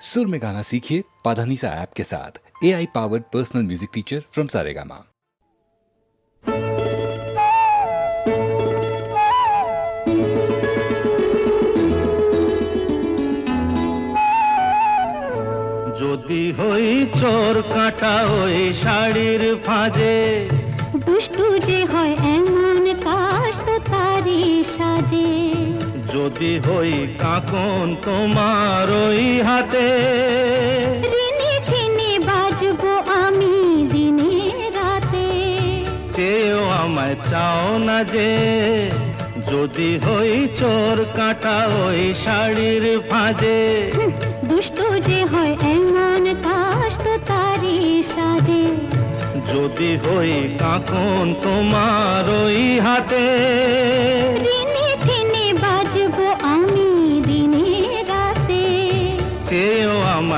सुर में गाना सीखिए पाधानीसा ऐप के साथ A I powered personal music teacher from Saregama যদি হই চোর কাটা ওই শাড়ির ফাঁজে দুষ্টু যে হয় এমন কাশ তো তারি সাজে যদি হই কাকন তোমার ওই হাতে। বাজবো আমি দিনে রাতে। চেয়েও আমায় চাও না যে যদি হই চোর কাটা ওই শাড়ির ফাঁজে দুষ্ট যে হয় এমন কাশ তো তারি সাজে। যদি হই কাকন তোমার ওই হাতে।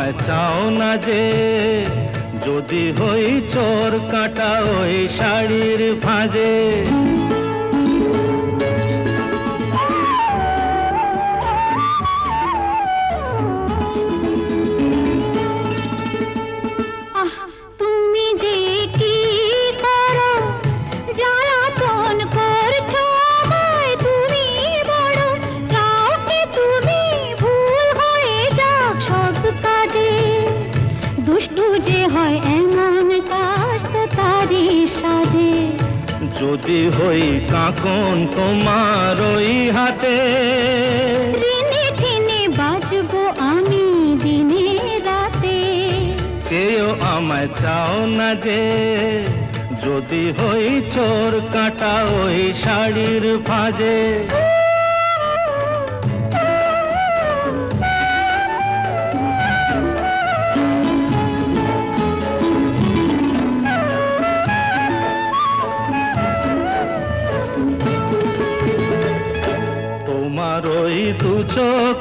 আমায় চাও না যে যদি হই চোর কাটা ওই শাড়ির ভাঁজে যে হয় এমন কাজ তো তারি সাজে। যদি হই কাকন তোমার ওই হাতে। রিনি ঠিনি বাজবো আমি দিনে রাতে। চেয়েও আমায় চাও না যে যদি হই চোর কাটা ওই শাড়ির ভাঁজে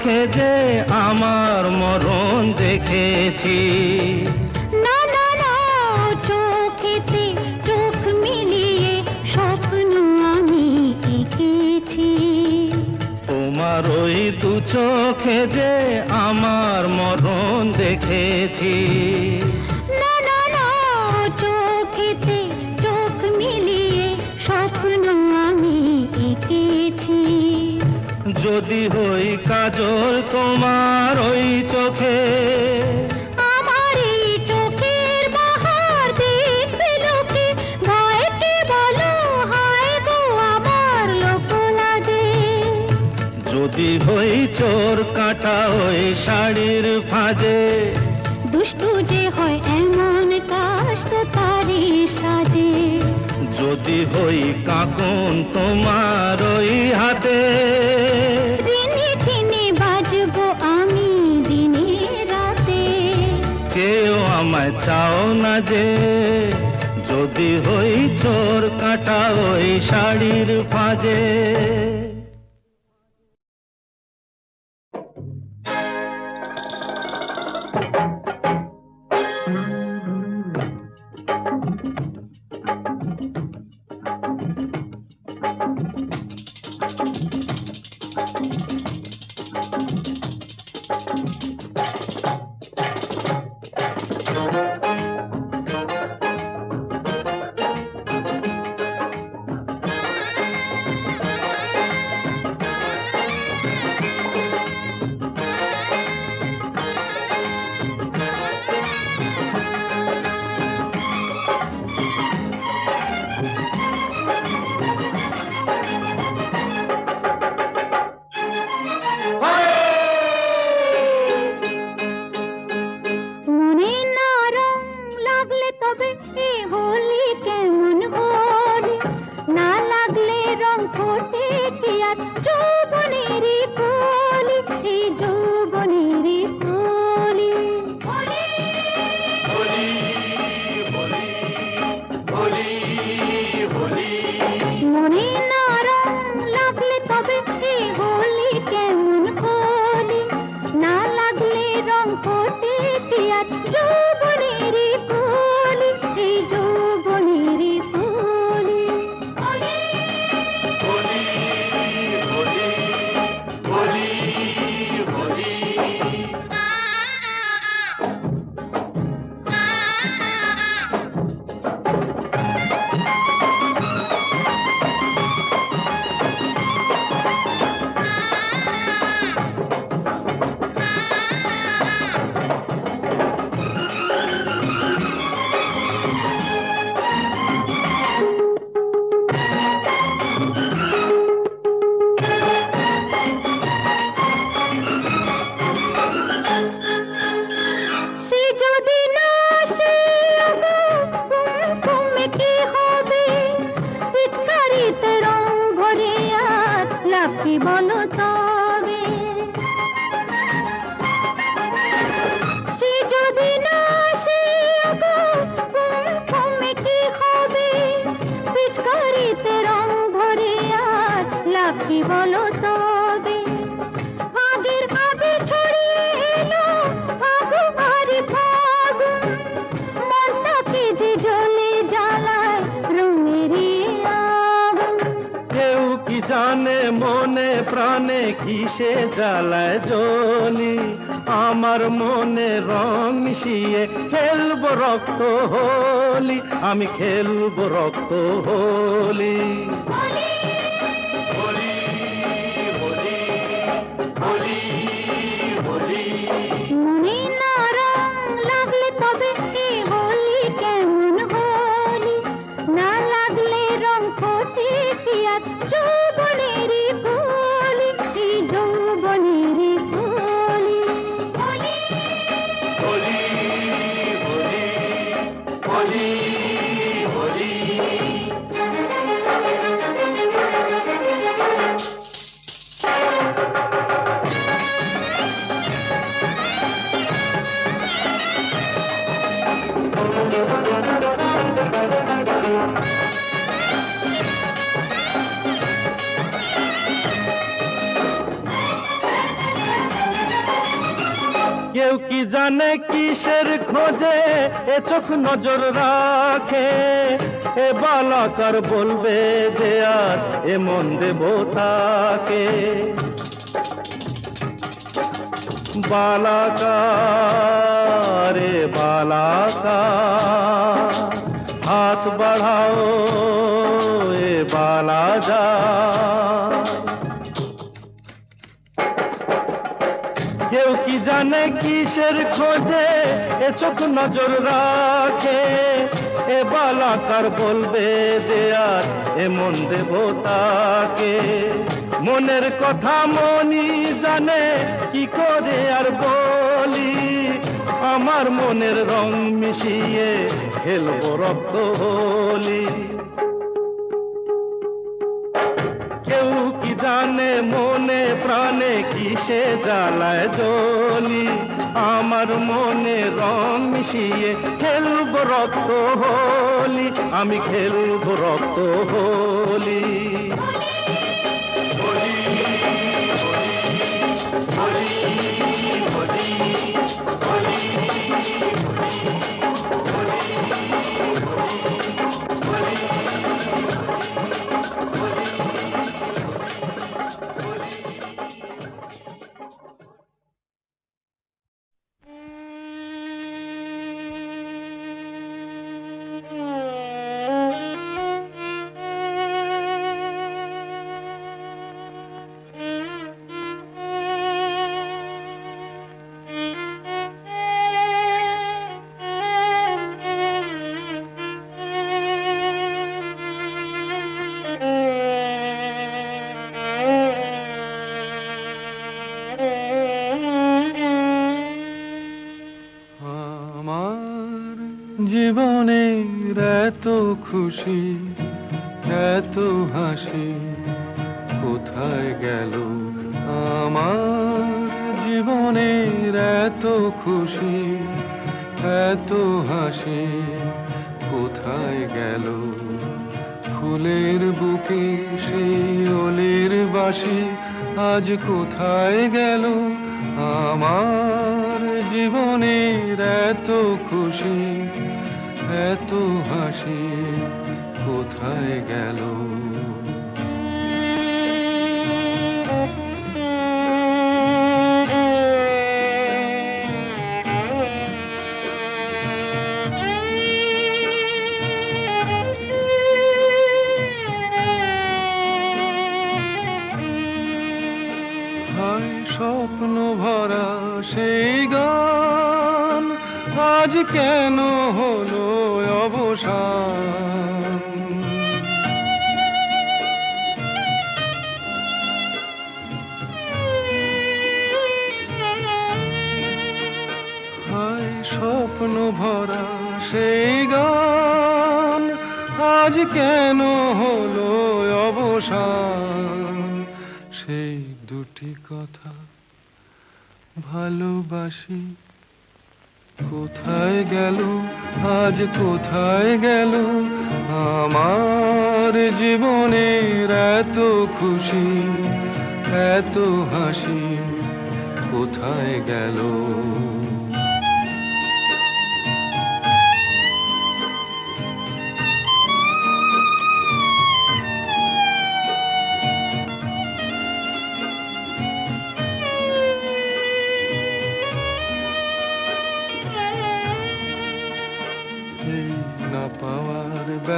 চোখে যে আমার মরণ দেখেছি। না না না চোখেতে চোখ মিলিয়ে স্বপ্ন আমি এঁকেছি। তোমার ওই দু চোখে যে আমার মরণ দেখেছি। না না না চোখেতে চোখ মিলিয়ে স্বপ্ন আমি এঁকেছি। যদি হই কাজল তোমার ওই চোখে। আমার এই চোখের বাহার দেখবে লোকে ভয়কে বলো হায় গো আমার লোক লাগে। যদি হই চোর কাটা ওই শাড়ির ফাঁজে দুষ্টু যে হয় এমন কাশ তো তারি সাজে। যদি হই কাকুন তোমার ওই হাতে চাও না যে যদি হই চোর কাটা ওই শাড়ির ফাঁজে। কিসে জ্বালায় জলি আমার মনে রং মিশিয়ে খেলব রক্ত হোলি আমি খেলব রক্ত হোলি। মনে লাগলে তবে জানে কিসের খোঁজে? এ চোখ নজর রাখে। এ বালাকার বলবে যে আজ এ মন দেব তাকে। বালাকার রে বালাকার, হাত বাড়াও, এ বালা যায় কেউ কি জানে কিসের খোঁজে? এ চোখ নজর রাখে। এ বালাকার বলবে যে আর এ মন দেব তাকে? মনের কথা মনি জানে, কি করে আর বলি? আমার মনের রং মিশিয়ে খেলব রক্ত হোলি। কিসে জ্বালায় জলি আমার মনে রং মিশিয়ে খেলব রক্ত হোলি, আমি খেলব রক্ত হোলি। আমার জীবনের এত খুশি, এত হাসি, কোথায় গেল আমার জীবনের এত খুশি, এত হাসি, কোথায় গেল ফুলের বুকে সেই ওলের বাসি, আজ কোথায় গেল আমার জীবনের এত খুশি? এত হাসি কোথায় গেল? স্বপ্ন ভরা সেই গান আজ কেন হলো? হায় স্বপ্ন ভরা সেই গান, আজ কেন হলো অবসান? সেই দুটি কথা ভালোবাসি, কোথায় গেল আজ কোথায় গেল? আমার জীবনের এত খুশি এত হাসি কোথায় গেল?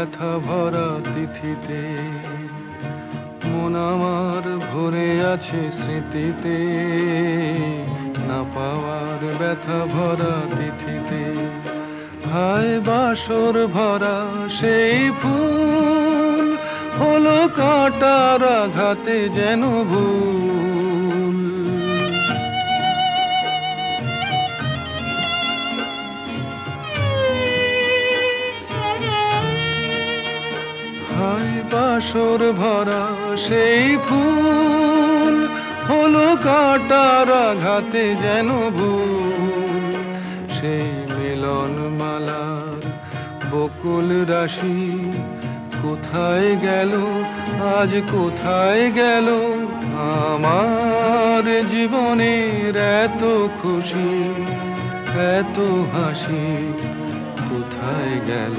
ব্যথা ভরা তিথিতে, মন আমার ভরে আছে স্মৃতিতে, না পাওয়ার ব্যথা ভরা তিথিতে। হায় বাসর ভরা সেই ফুল, হলো কাটার আঘাতে যেন ভুল। বাসর ভরা সেই ফুল, হলো কাটার আঘাতে যেন ভুল। সেই মিলন মালার বকুল রাশি, কোথায় গেল, আজ কোথায় গেল? আমার জীবনের এত খুশি, এত হাসি, কোথায় গেল?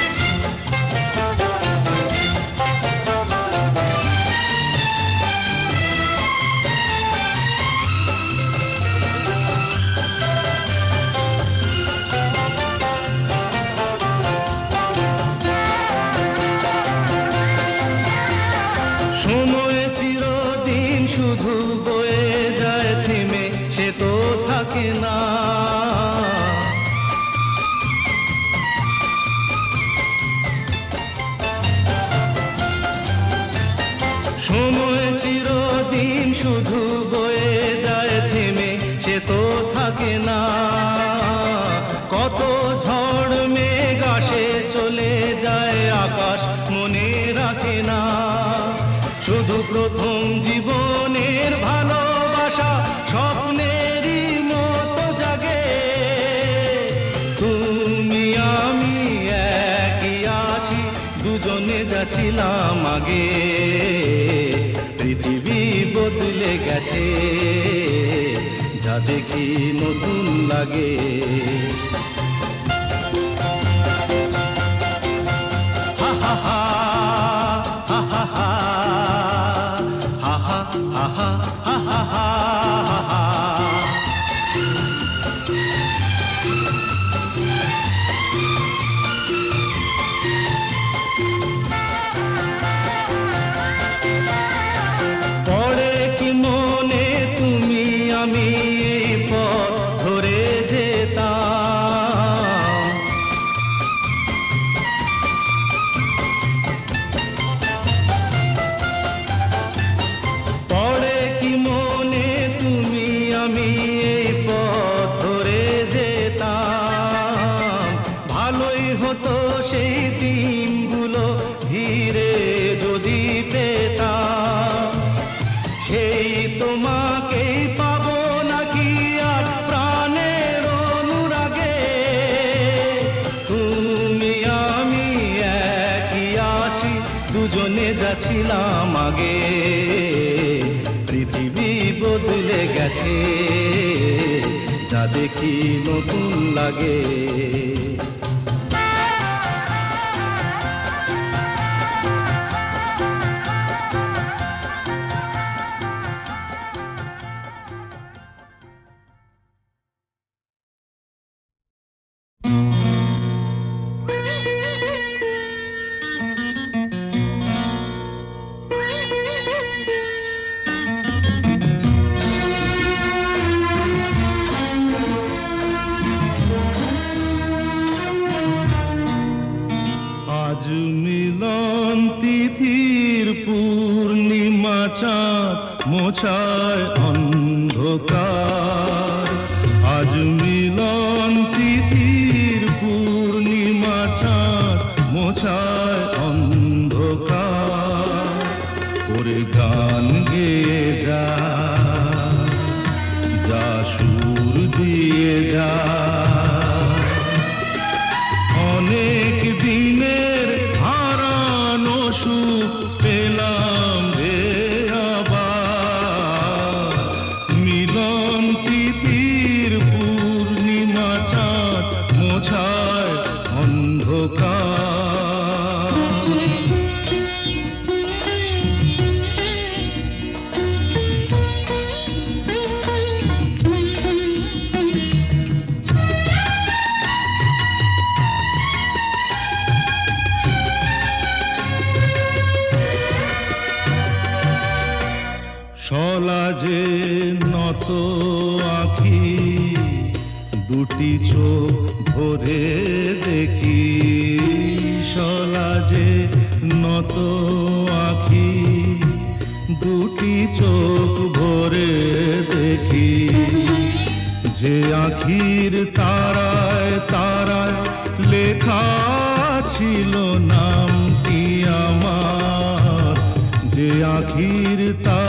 প্রথম জীবনের ভালোবাসা স্বপ্নেরই মতো জাগে। তুমি, আমি একই আছি, দুজনে যাচ্ছিলাম আগে। পৃথিবী বদলে গেছে, যা দেখি নতুন লাগে। যাচ্ছিলাম আগে। পৃথিবী বদলে গেছে যা দেখি নতুন লাগে। আজ মিলন তিথির পূর্ণিমা চাঁদ মোছায় অন্ধকার। ছিল নামটি আমার। যে আখির তা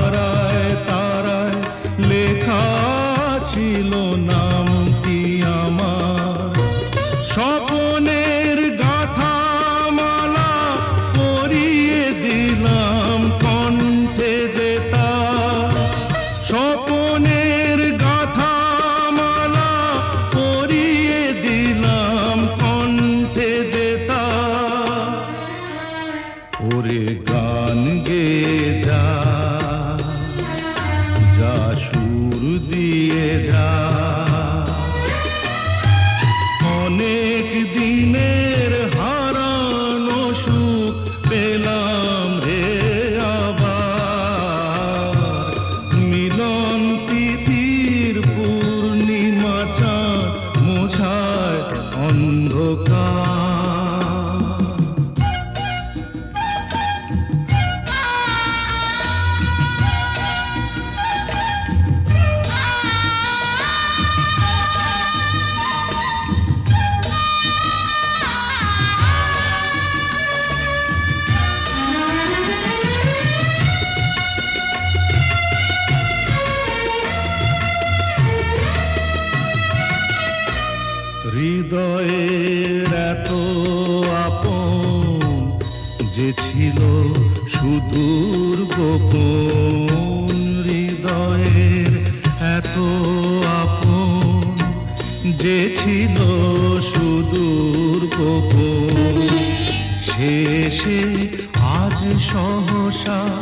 সুদূর গোপন হৃদয়ের এত আপন যে ছিল সুদূর গোপন। শেষে আজ সহসা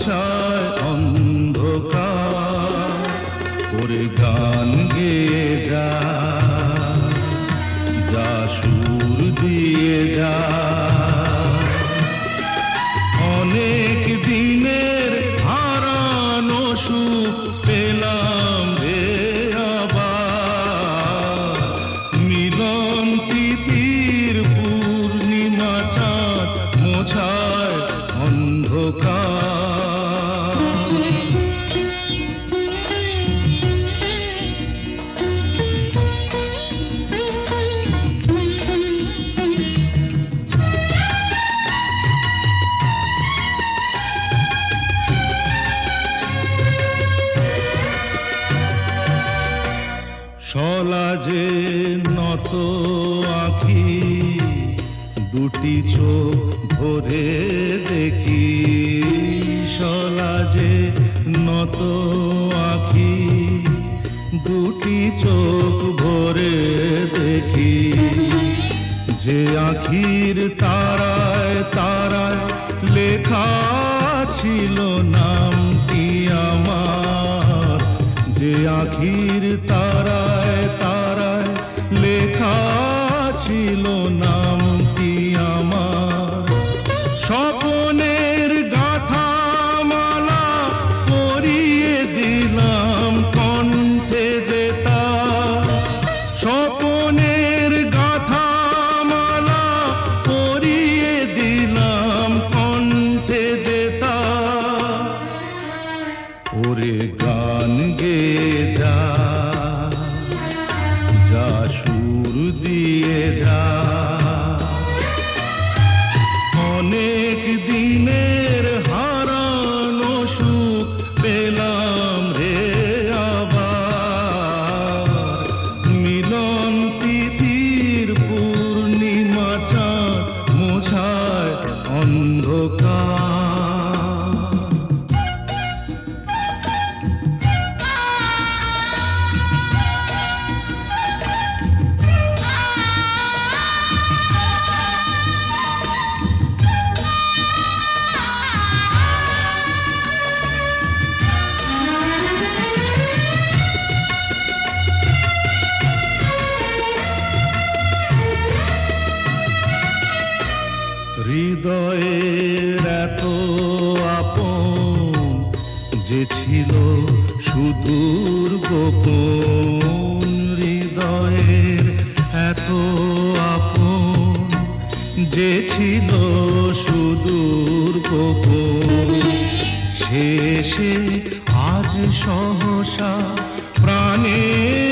ছ ললাজে নত আঁখি, দুটি চোখ ভরে দেখি। সলাজে নত আঁখি, দুটি চোখ ভরে দেখি। যে আখির তারায় তারায় লেখা ছিল নাম কি আমার। যে আখির তার होशा प्राणी